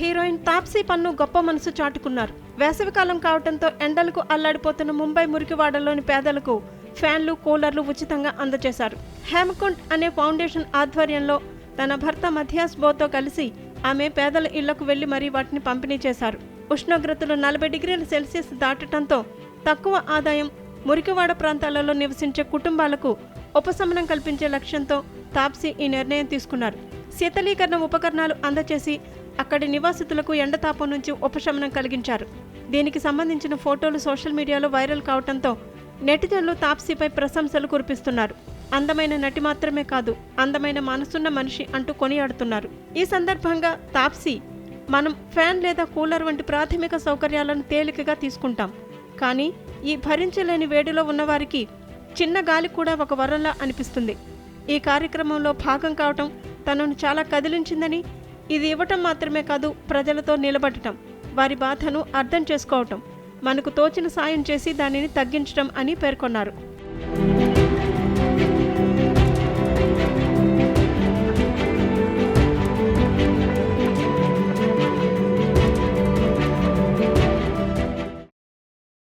Heroine Taapsee పన్ను గొప్ప మనసు చాటుకున్నారు. వేసవికాలం కావడంతో ఎండలకు అల్లాడిపోతున్న ముంబై మురికివాడలోని పేదలకు ఫ్యాన్లు కూలర్లు ఉచితంగా అందజేశారు. హేమకుంట్ అనే ఫౌండేషన్ ఆధ్వర్యంలో తన భర్త మథియాస్ బోతో కలిసి ఆమె పేదల ఇళ్ళకు వెళ్ళి మరీ వాటిని పంపిణీ చేశారు. ఉష్ణోగ్రతలు నలభై డిగ్రీల సెల్సియస్ దాటడంతో తక్కువ ఆదాయం మురికివాడ ప్రాంతాలలో నివసించే కుటుంబాలకు ఉపశమనం కల్పించే లక్ష్యంతో తాప్సీ ఈ నిర్ణయం తీసుకున్నారు. శీతలీకరణ ఉపకరణాలు అందచేసి అక్కడి నివాసితులకు ఎండతాపం నుంచి ఉపశమనం కలిగించారు. దీనికి సంబంధించిన ఫోటోలు సోషల్ మీడియాలో వైరల్ కావడంతో నెటిజన్లు తాప్సీపై ప్రశంసలు కురిపిస్తున్నారు. అందమైన నటి మాత్రమే కాదు అందమైన మనసున్న మనిషి అంటూ కొనియాడుతున్నారు. ఈ సందర్భంగా తాప్సీ మనం ఫ్యాన్ లేదా కూలర్ వంటి ప్రాథమిక సౌకర్యాలను తేలికగా తీసుకుంటాం. కానీ ఈ భరించలేని వేడిలో ఉన్నవారికి చిన్న గాలి కూడా ఒక వరంలా అనిపిస్తుంది. ఈ కార్యక్రమంలో భాగం కావటం తనను చాలా కదిలించిందని ఇది ఇవ్వటం మాత్రమే కాదు ప్రజలతో నిలబడటం వారి బాధను అర్థం చేసుకోవటం మనకు తోచిన సాయం చేసి దానిని తగ్గించటం అని పేర్కొన్నారు.